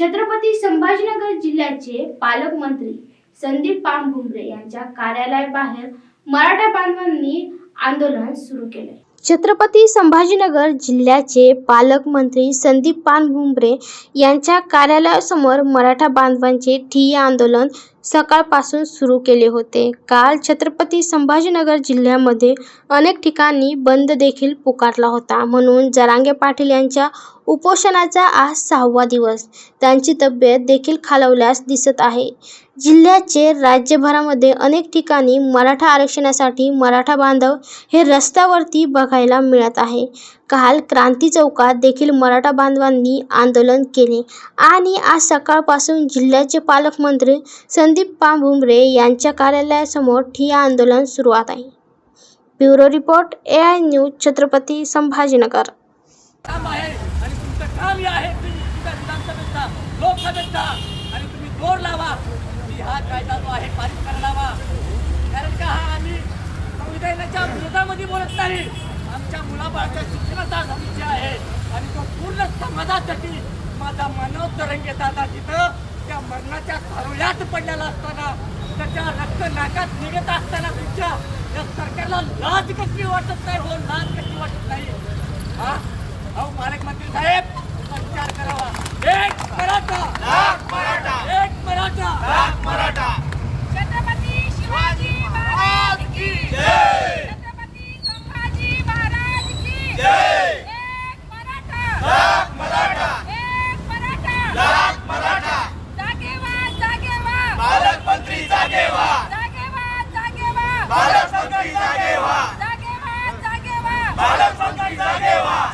छत्रपती संभाजीनगर जिल्ह्याचे पालकमंत्री संदीप पानभुमरे यांच्या कार्यालयाबाहेर मराठा बांधवांनी आंदोलन सुरू केले. छत्रपती संभाजीनगर जिल्ह्याचे पालकमंत्री संदीप पानभुमरे यांच्या कार्यालयासमोर मराठा बांधवांचे ठिय्या आंदोलन सकाळपासून सुरू केले होते. काल छत्रपती संभाजीनगर जिल्ह्यामध्ये अनेक ठिकाणी बंद देखील पुकारला होता. म्हणून जरांगे पाटील यांच्या उपोषणाचा आज सहावा दिवस. त्यांची तब्येत देखील खालावल्यास दिसत आहे. जिल्ह्याचे राज्यभरामध्ये अनेक ठिकाणी मराठा आरक्षणासाठी मराठा बांधव हे रस्त्यावरती बघायला मिळत आहे. काल क्रांती चौकात देखील मराठा बांधवांनी आंदोलन केले आणि आज सकाळपासून जिल्ह्याचे पालकमंत्री संदीप पांभुमरे यांच्या कार्यालयासमोर ठिया आंदोलन सुरुवात आहे. Bureau report A I news Chhatrapati Sambhajinagar काम आहे आणि तुमचं काम हे आहे की तुमच्या विधानसभेचा लोकसभेचा आणि तुम्ही जोर लावा. की हा कायदा जो आहे पारित करावा. कारण का हा आम्ही संविधानाच्या विरोधामध्ये बोलत नाही. आमच्या मुलाबाळाच्या शिक्षणाचा भविष्य आहे. आणि तो पूर्ण समाजासाठी माझा मनोज तरंगे दादा तिथं त्या मरणाच्या थारोळ्यात पडलेला असताना त्याच्या रक्त नाकात निघत असताना तुमच्या या सरकारला लाज कशी वाटत नाही? हो लाज कशी वाटत नाही? हा? अहो पालकमंत्री साहेब विचार करावा. एक मराठा. लाख मराठा. एक मराठा. लाख मराठा. छत्रपती शिवाजी महाराज की जय. छत्रपती संभाजी महाराज की जय. एक मराठा. लाख मराठा. एक मराठा. लाख मराठा. जागेवा जागेवा. पालकमंत्री जागेवा. जागेवा जागेवा. पालकमंत्री जागेवा. जागेवा जागेवा. पालकमंत्री जागेवा.